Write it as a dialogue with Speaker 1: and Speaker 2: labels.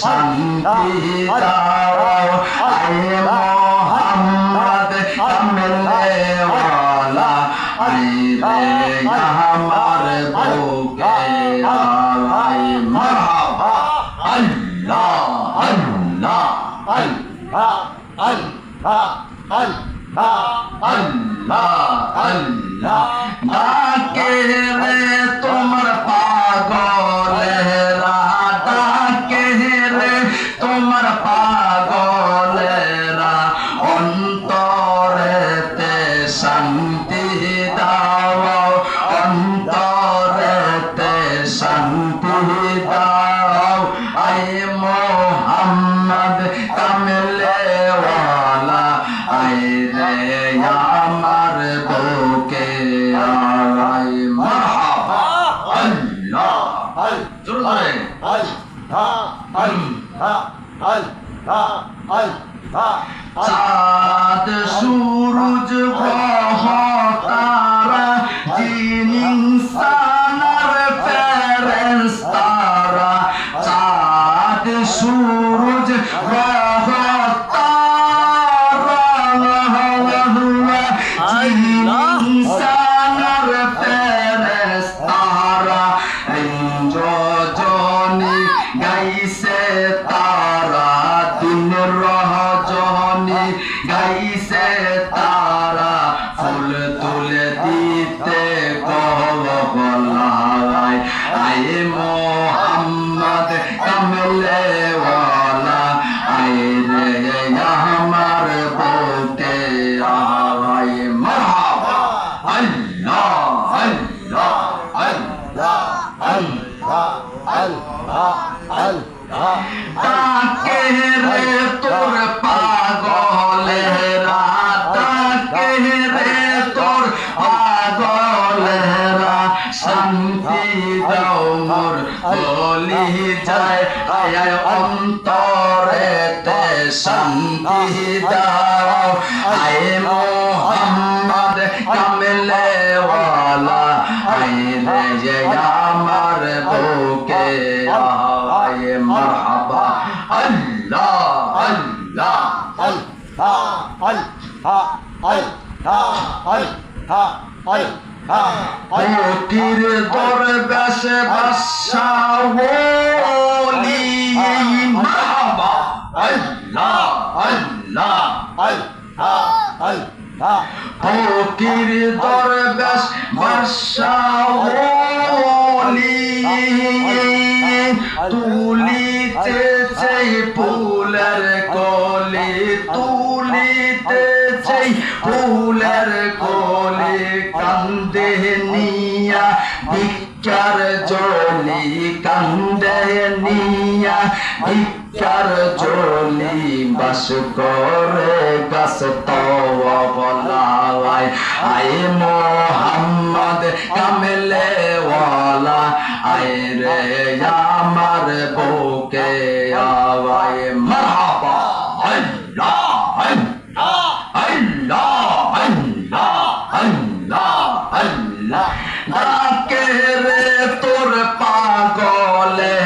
Speaker 1: শান্তি দাও আয় মোহাম্মদ কামলেওয়ালা আয় রে আমার বুকে আয় মারহাবা আল্লাহ আল্লাহ আল্লাহ আল্লাহ আল্লাহ আল্লাহ আল্লাহ দাও আয় মোহাম্মদ কামলেওয়ালা চাঁদ সূরজ গ্রহ তারা জিন ইনসানার ফেরেশতারা চাঁদ সূরজ গ্রহ তারা জিন গাইছে তারা দিন জহনি গাইছে তারা ফুল তুলে দিতে গলায় আয়ে মোহাম্মদ কামলে ওয়ালা তোর পাগলেরা তাকে রে তোর পাগলেরা শান্তি দাও মোর বলি যায়। আয় অন্তরেতে শান্তি দাও। ফকির দরবেশে বাদশাহ ওলি মারহাবা আল্লাহ আল্লাহ। ফকির দরবেশ বাদশাহ ওলি তুলিতেছে ফুলের কলি তুলিতেছে ফুলের কোলে কান্দে নিয়া, ভিক্ষার জলি কান্দে নিয়া, ভিক্ষার জলি বাস করে গাছ তো বলায়, আয় কামলে ডাকে রে তোর পাগলে।